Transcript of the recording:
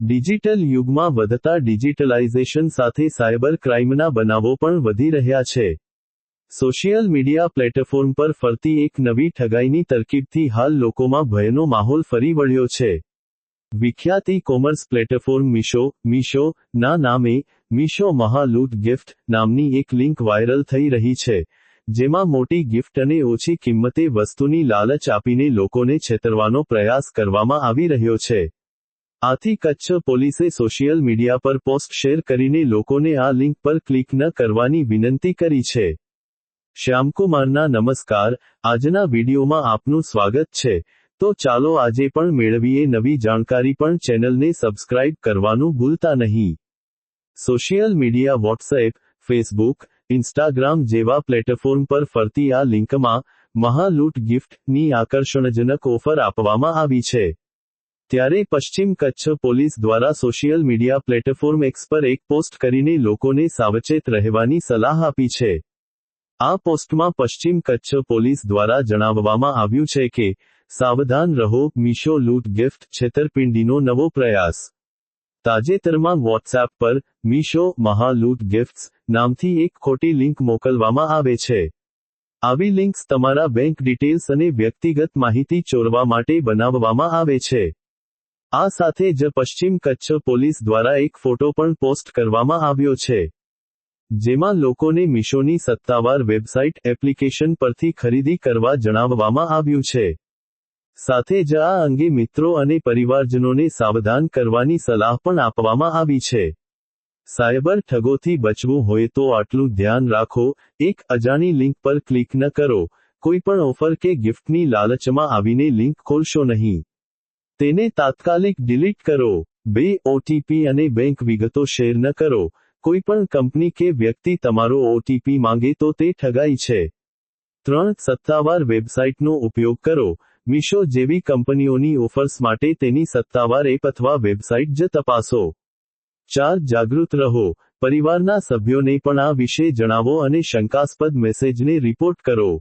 Digital યુગમાં વધતા digitalisation સાથે સાયબર ક્રાઇમના બનાવો પણ વધી રહ્યા છે. સોશિયલ મીડિયા પ્લેટફોર્મ પર ફરતી એક નવી ઠગાઈની તરકીબથી હાલ લોકોમાં ભયનો માહોલ ફરી વળ્યો છે. વિખ્યાત e commerce platform Meesho Meesho, ના નામે, મીશો મહાલૂટ ગિફ્ટ નામની એક લિંક વાયરલ થઈ રહી છે, જેમાં મોટી ગિફ્ટ અને ઓછી કિંમતે વસ્તુની લાલચ આપીને લોકોને છેતરવાનો પ્રયાસ કરવામાં આવી રહ્યો છે. આથી કચ્છ પોલીસે સોશિયલ મીડિયા પર પોસ્ટ શેર કરીને લોકોને આ લિંક પર ક્લિક ન કરવાની વિનંતી કરી છે. શ્યામકુમારના નમસ્કાર. આજના વિડીયોમાં આપનું સ્વાગત છે. તો ચાલો આજે પણ મેળવીએ નવી જાણકારી પણ ચેનલને સબસ્ક્રાઇબ કરવાનું ભૂલતા નહીં. Social media WhatsApp, Facebook, Instagram જેવા પ્લેટફોર્મ પર ફરતી આ લિંકમાં મહાલૂટ ગિફ્ટની આકર્ષણજનક ઓફર આપવામાં આવી છે. ત્યારે પશ્ચિમ કચ્છ પોલીસ દ્વારા સોશિયલ મીડિયા પ્લેટફોર્મ એક્સ પર એક પોસ્ટ કરીને લોકોને સાવચેત રહેવાની સલાહ આપી છે. આ પોસ્ટમાં પશ્ચિમ કચ્છ પોલીસ દ્વારા જણાવવામાં આવ્યું છે કે, સાવધાન રહો, મીશો લૂંટ ગિફ્ટ છેતરપિંડીનો નવો પ્રયાસ. તાજેતરમાં વોટ્સએપ પર, મીશો મહાલૂટ ગિફ્ટ્સ નામથી એક ખોટી લિંક મોકલવામાં આવે છે. આવી લિંક્સ તમારા બેંક ડિટેલ્સ અને વ્યક્તિગત માહિતી ચોરવા માટે બનાવવામાં આવે છે. આ સાથે જ પશ્ચિમ કચ્છ પોલીસ દ્વારા એક ફોટો પણ પોસ્ટ કરવામાં આવ્યો છે, જેમાં લોકોને મિશોની સત્તાવાર વેબસાઇટ એપ્લિકેશન પરથી ખરીદી કરવા જણાવવામાં આવ્યું છે. સાથે જ આ અંગે મિત્રો અને પરિવારજનોને સાવધાન કરવાની સલાહ પણ આપવામાં આવી છે. સાયબર ઠગોથી બચવું હોય તો આટલું ધ્યાન રાખો, એક અજાણી લિંક પર ક્લિક ન કરો, કોઈ પણ ઓફર કે ગિફ્ટની લાલચમાં આવીને લિંક ખોલશો નહીં. તેને તાત્કાલિક ડિલીટ કરો. બે ઓટીપી અને બેંક વિગતો શેર ન કરો. કોઈ પણ કંપની કે વ્યક્તિ તમારો ઓટીપી માંગે તો તે ઠગાઈ છે. ત્રણ, સત્તાવાર વેબસાઇટનો ઉપયોગ કરો. મીશો જેવી કંપનીઓની ઓફર્સ માટે તેની સત્તાવાર એપ અથવા વેબસાઇટ જ તપાસો. ચાર, જાગૃત રહો. પરિવારના સભ્યોને પણ આ વિશે જણાવો અને શંકાસ્પદ મેસેજને રિપોર્ટ કરો.